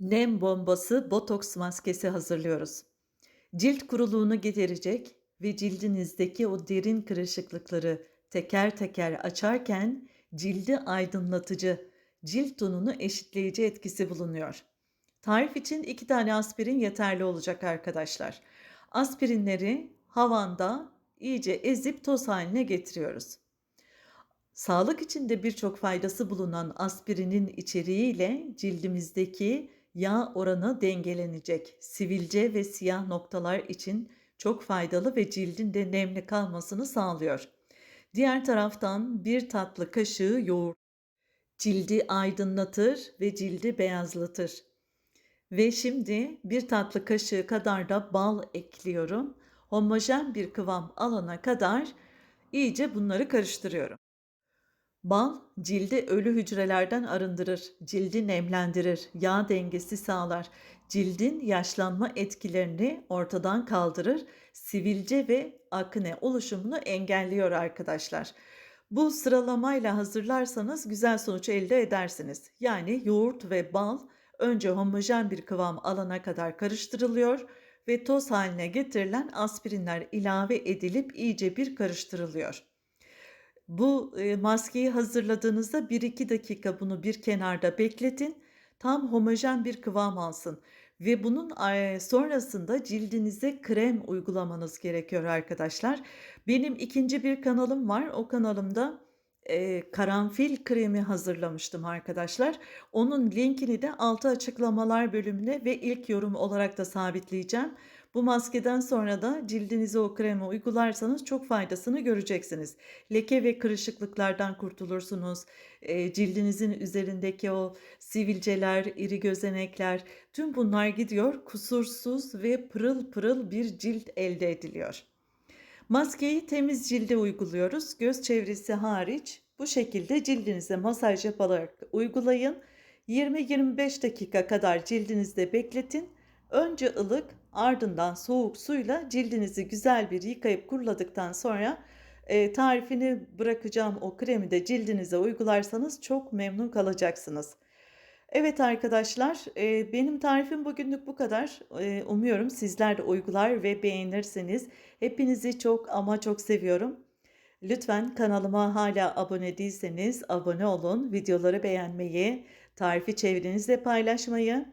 Nem bombası botoks maskesi hazırlıyoruz. Cilt kuruluğunu giderecek ve cildinizdeki o derin kırışıklıkları teker teker açarken cildi aydınlatıcı, cilt tonunu eşitleyici etkisi bulunuyor. Tarif için 2 tane aspirin yeterli olacak arkadaşlar. Aspirinleri havanda iyice ezip toz haline getiriyoruz. Sağlık için de birçok faydası bulunan aspirinin içeriğiyle cildimizdeki yağ oranı dengelenecek. Sivilce ve siyah noktalar için çok faydalı ve cildin de nemli kalmasını sağlıyor. Diğer taraftan bir tatlı kaşığı yoğurt cildi aydınlatır ve cildi beyazlatır. Ve şimdi bir tatlı kaşığı kadar da bal ekliyorum. Homojen bir kıvam alana kadar iyice bunları karıştırıyorum. Bal cildi ölü hücrelerden arındırır, cildi nemlendirir, yağ dengesi sağlar, cildin yaşlanma etkilerini ortadan kaldırır, sivilce ve akne oluşumunu engelliyor arkadaşlar. Bu sıralamayla hazırlarsanız güzel sonuç elde edersiniz. Yani yoğurt ve bal önce homojen bir kıvam alana kadar karıştırılıyor ve toz haline getirilen aspirinler ilave edilip iyice bir karıştırılıyor. Bu, eee, maskeyi hazırladığınızda 1-2 dakika bunu bir kenarda bekletin. Tam homojen bir kıvam alsın ve bunun, sonrasında cildinize krem uygulamanız gerekiyor arkadaşlar. Benim ikinci bir kanalım var. O kanalımda, eee, karanfil kremi hazırlamıştım arkadaşlar. Onun linkini de altı açıklamalar bölümüne ve ilk yorum olarak da sabitleyeceğim. Bu maskeden sonra da cildinize o kremi uygularsanız çok faydasını göreceksiniz. Leke ve kırışıklıklardan kurtulursunuz. Eee, cildinizin üzerindeki o sivilceler, iri gözenekler tüm bunlar gidiyor. Kusursuz ve pırıl pırıl bir cilt elde ediliyor. Maskeyi temiz cilde uyguluyoruz. Göz çevresi hariç bu şekilde cildinize masaj yaparak uygulayın. 20-25 dakika kadar cildinizde bekletin. Önce ılık, ardından soğuk suyla cildinizi güzel bir yıkayıp kuruladıktan sonra, eee, tarifini bırakacağım o kremi de cildinize uygularsanız çok memnun kalacaksınız. Evet arkadaşlar, eee, benim tarifim bugünlük bu kadar. Eee, umuyorum sizler de uygular ve beğenirsiniz. Hepinizi çok ama çok seviyorum. Lütfen kanalıma hala abone değilseniz abone olun, videoları beğenmeyi, tarifi çevrenizle paylaşmayı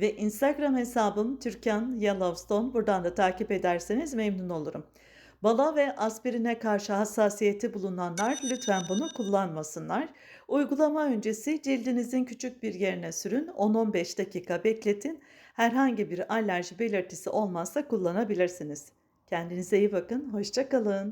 ve Instagram hesabım Türkan Yellowstone. Buradan da takip ederseniz memnun olurum. Bala ve aspirine karşı hassasiyeti bulunanlar lütfen bunu kullanmasınlar. Uygulama öncesi cildinizin küçük bir yerine sürün, 10-15 dakika bekletin. Herhangi bir alerji belirtisi olmazsa kullanabilirsiniz. Kendinize iyi bakın, hoşça kalın.